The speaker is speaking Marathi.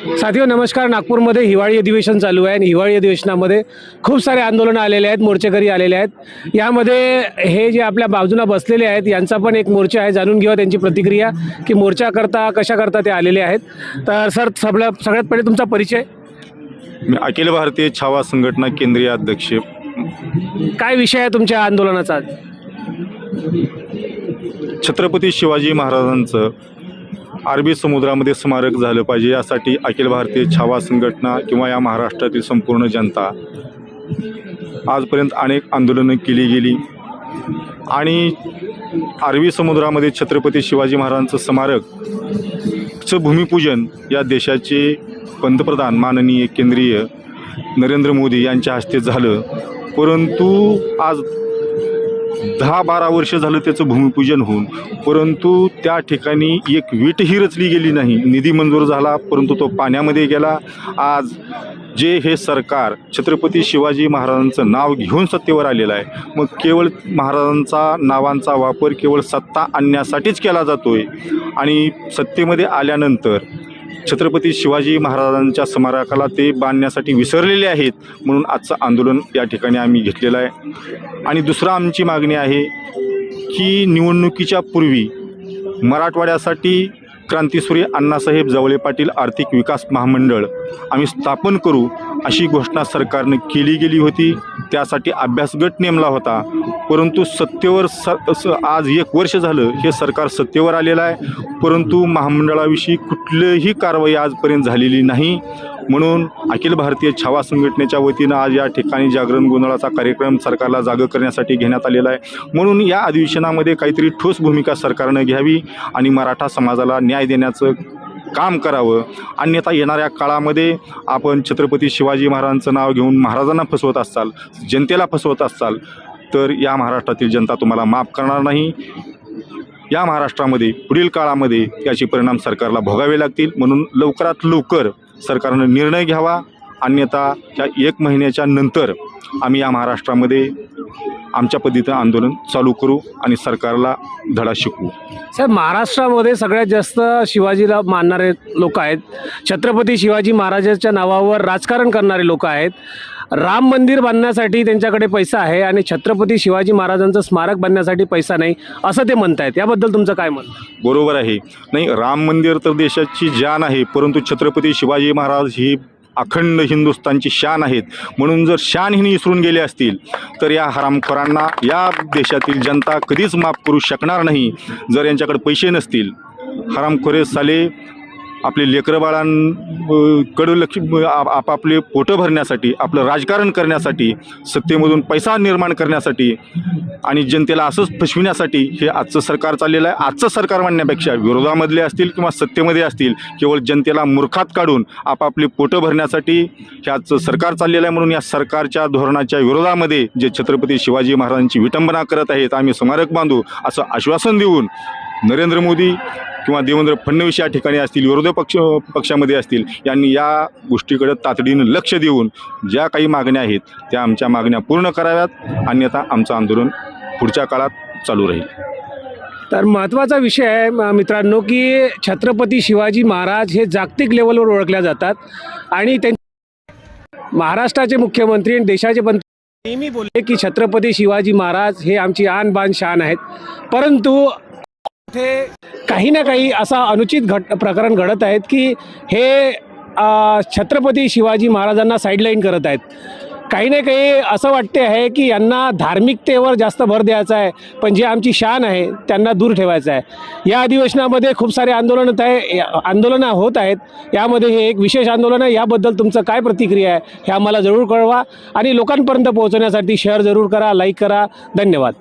साथियो नमस्कार. नागपूरमध्ये हिवाळी अधिवेशन चालू आहे आणि हिवाळी अधिवेशनामध्ये खूप सारे आंदोलनं आलेले आहेत मोर्चेकरी आलेले आहेत. यामध्ये हे जे आपल्या बाजूला बसलेले आहेत यांचा पण एक मोर्चा आहे. जाणून घेऊया त्यांची प्रतिक्रिया की मोर्चा करता कशा करता ते आलेले आहेत. तर सर सगळ्या सगळ्यात पहिले तुमचा परिचय. मी अखिल भारतीय छावा संघटना केंद्रीय अध्यक्ष. काय विषय आहे तुमच्या आंदोलनाचा? छत्रपती शिवाजी महाराजांचं अरबी समुद्रामध्ये स्मारक झालं पाहिजे यासाठी अखिल भारतीय छावा संघटना किंवा या महाराष्ट्रातील संपूर्ण जनता आजपर्यंत अनेक आंदोलनं केली गेली. आणि अरबी समुद्रामध्ये छत्रपती शिवाजी महाराजांचं स्मारकचं भूमिपूजन या देशाचे पंतप्रधान माननीय केंद्रीय नरेंद्र मोदी यांच्या हस्ते झालं. परंतु आज दहा बारा वर्ष झालं त्याचं भूमिपूजन होऊन परंतु त्या ठिकाणी एक वीटही रचली गेली नाही. निधी मंजूर झाला परंतु तो पाण्यामध्ये गेला. आज जे हे सरकार छत्रपती शिवाजी महाराजांचं नाव घेऊन सत्तेवर आलेलं आहे मग केवळ महाराजांचा नावांचा वापर केवळ सत्ता आणण्यासाठीच केला जातोय. आणि सत्तेमध्ये आल्यानंतर छत्रपती शिवाजी महाराजांच्या स्मारकाला ते बांधण्यासाठी विसरलेले आहेत म्हणून आजचं आंदोलन या ठिकाणी आम्ही घेतलेलं आहे. आणि दुसरं आमची मागणी आहे की निवडणुकीच्या पूर्वी मराठवाड्यासाठी क्रांतीसूर्य अण्णासाहेब जवळे पाटील आर्थिक विकास महामंडळ आम्ही स्थापन करू अशी घोषणा सरकारनं केली गेली होती. त्यासाठी अभ्यासगट नेमला होता. परंतु सत्तेवर स- आज एक वर्ष झालं हे सरकार सत्तेवर आलेलं आहे. परंतु महामंडळाविषयी कुठलीही कारवाई आजपर्यंत झालेली नाही. म्हणून अखिल भारतीय छावा संघटनेच्या वतीनं आज या ठिकाणी जागरण गोंधळाचा कार्यक्रम सरकारला जागं करण्यासाठी घेण्यात आलेला आहे. म्हणून या अधिवेशनामध्ये काहीतरी ठोस भूमिका सरकारनं घ्यावी आणि मराठा समाजाला न्याय देण्याचं काम करावं. अन्यथा येणाऱ्या काळामध्ये आपण छत्रपती शिवाजी महाराजांचं नाव घेऊन महाराजांना फसवत असाल जनतेला फसवत असाल तर या महाराष्ट्रातील जनता तुम्हाला माफ करणार नाही. या महाराष्ट्रामध्ये पुढील काळामध्ये याचे परिणाम सरकारला भोगावे लागतील. म्हणून लवकरात लवकर सरकारनं निर्णय घ्यावा. अन्यथा या एक महिन्याच्या नंतर आम्ही या महाराष्ट्रामध्ये आमच्या पद्धतीनं आंदोलन चालू करू आणि सरकारला धडा शिकवू. साहेब महाराष्ट्रामध्ये सगळ्यात जास्त शिवाजीला मानणारे लोक आहेत. छत्रपती शिवाजी महाराजांच्या नावावर राजकारण करणारे लोक आहेत. राम मंदिर बांधण्यासाठी त्यांच्याकडे पैसा आहे आणि छत्रपती शिवाजी महाराजांचं स्मारक बांधण्यासाठी पैसा नाही असं ते म्हणतायत. याबद्दल तुमचं काय मत बरोबर आहे. नाही राम मंदिर तर देशाची जान आहे परंतु छत्रपती शिवाजी महाराज ही अखंड हिंदुस्थानची शान आहेत. म्हणून जर शान ही विसरून गेले असतील तर या हरामखोरांना या देशातील जनता कधीच माफ करू शकणार नाही. जर यांच्याकडे पैसे नसतील हरामखोरे साले आपले लेकरं बाळांकडं लक्ष आपापले पोटं भरण्यासाठी आपलं राजकारण करण्यासाठी सत्तेमधून पैसा निर्माण करण्यासाठी आणि जनतेला असंच फसविण्यासाठी हे आजचं सरकार चाललेलं आहे. आजचं सरकार म्हणण्यापेक्षा विरोधामधले असतील किंवा सत्तेमध्ये असतील केवळ जनतेला मूर्खात काढून आपापले पोटं भरण्यासाठी हे आजचं सरकार चाललेलं आहे म्हणून या सरकारच्या धोरणाच्या विरोधामध्ये जे छत्रपती शिवाजी महाराजांची विटंबना करत आहेत आम्ही स्मारक बांधू असं आश्वासन देऊन नरेंद्र मोदी किंवा देवेंद्र फडणवीस या ठिकाणी असतील विरोधी पक्ष पक्षामध्ये असतील यांनी या गोष्टीकडे तातडीनं लक्ष देऊन ज्या काही मागण्या आहेत त्या आमच्या मागण्या पूर्ण कराव्यात. अन्यथा आमचं आंदोलन पुढच्या काळात चालू राहील. तर महत्त्वाचा विषय आहे मित्रांनो की छत्रपती शिवाजी महाराज हे जागतिक लेवलवर ओळखल्या जातात आणि त्यां महाराष्ट्राचे मुख्यमंत्री आणि देशाचे पंत नेहमी बोलले की छत्रपती शिवाजी महाराज हे आमची आन बान शान आहेत. परंतु काही ना काही असा अनुचित घट प्रकरण घडत आहेत की हे छत्रपती शिवाजी महाराजांना साईडलाईन करत आहेत. काही ना काही असं वाटते आहे की यांना धार्मिकतेवर जास्त भर द्यायचा आहे पण जे आमची शान आहे त्यांना दूर ठेवायचं आहे. या अधिवेशनामध्ये खूप सारे आंदोलन आहे आंदोलनं होत आहेत. यामध्ये हे एक विशेष आंदोलन आहे. याबद्दल तुमचं काय प्रतिक्रिया आहे हे आम्हाला जरूर कळवा आणि लोकांपर्यंत पोहोचवण्यासाठी शेअर जरूर करा लाईक करा. धन्यवाद.